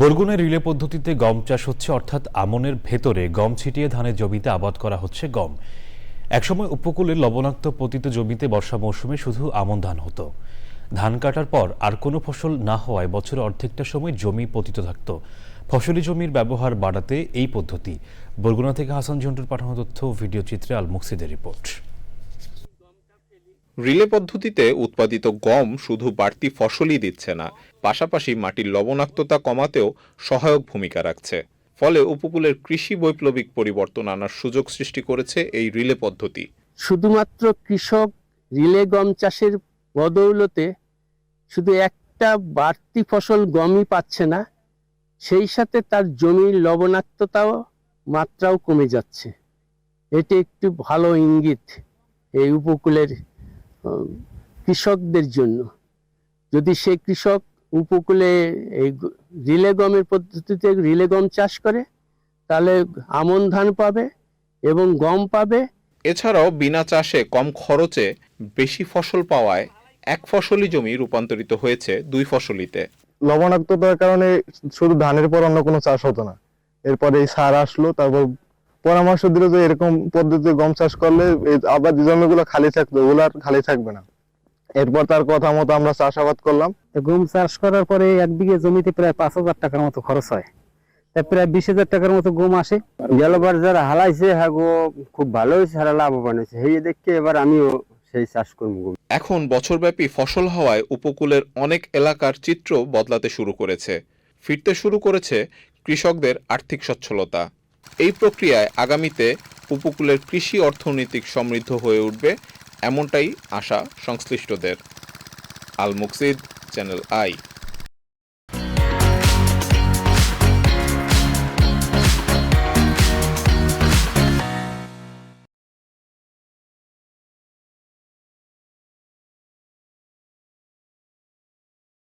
বরগুনায় relay পদ্ধতিতে গম চাষ হচ্ছে, অর্থাৎ আমনের ভেতরে গম ছিটিয়ে ধানের জমিতে আবাদ করা হচ্ছে গম। একসময় উপকূলের লবণাক্ত পতিত জমিতে বর্ষা মৌসুমে শুধু আমন ধান হতো। ধান কাটার পর আর কোনো ফসল না হওয়ায় বছরের অর্ধেকটা সময় জমি পতিত থাকত। ফসলি জমির ব্যবহার বাড়াতে এই পদ্ধতি। বরগুনা থেকে হাসান ঝন্টুর পাঠানো তথ্য, ভিডিও চিত্রে আল মুক্সিদের রিপোর্ট। রিলে পদ্ধতিতে উৎপাদিত গম শুধু বাড়তি ফসলই দিচ্ছে না, পাশাপাশি মাটির লবণাক্ততা কমাতেও সহায়ক ভূমিকা রাখছে। ফলে উপকূলের কৃষি বৈপ্লবিক পরিবর্তন আনার সুযোগ সৃষ্টি করেছে এই রিলে পদ্ধতি। শুধুমাত্র কৃষক রিলে গম চাষের বদৌলতে শুধু একটা বাড়তি ফসল গমই পাচ্ছে না, সেই সাথে তার জমির লবণাক্ততাও, মাত্রাও কমে যাচ্ছে। এটি একটি ভালো ইঙ্গিত এই উপকূলের কৃষকদের জন্য। যদি সেই কৃষক উপকূলে এই রিলে গমের পদ্ধতিতে রিলে গম চাষ করে তাহলে আমন ধান পাবে এবং গম পাবে। এছাড়াও বিনা চাষে কম খরচে বেশি ফসল পাওয়ায় এক ফসলি জমি রূপান্তরিত হয়েছে দুই ফসলিতে। লবণাক্ততার কারণে শুধু ধানের পর অন্য কোনো চাষ হতো না। এরপরে এই সার আসলো তারপর পরামর্শ দিল যে এরকম পদ্ধতিতে গম চাষ করলে আবার যে জমিগুলো খালি থাকতো ওগুলো আর খালি থাকবে না। এরপর তার কথা মতো আমরা চাষাবাদ করলাম। গম চাষ করার পরে এক বিঘে জমিতে প্রায় পাঁচ হাজার টাকার মতো খরচ হয়। প্রায় বিশ হাজার টাকার মতো গম আসে। গেলবার যারা হালাইছে হ্যাঁ গো খুব ভালো হয়েছে হারা লাভবান হয়েছে। সেই দেখে এবার আমিও সেই চাষ করব গো। এখন বছরব্যাপী ফসল হওয়ায় উপকূলের অনেক এলাকার চিত্র বদলাতে শুরু করেছে। ফিরতে শুরু করেছে কৃষকদের আর্থিক সচ্ছলতা। এই প্রক্রিয়ায় আগামীতে উপকূলের কৃষি অর্থনৈতিক সমৃদ্ধ হয়ে উঠবে এমনটাই আশা সংশ্লিষ্টদের। আল মুকসিদ চ্যানেল আই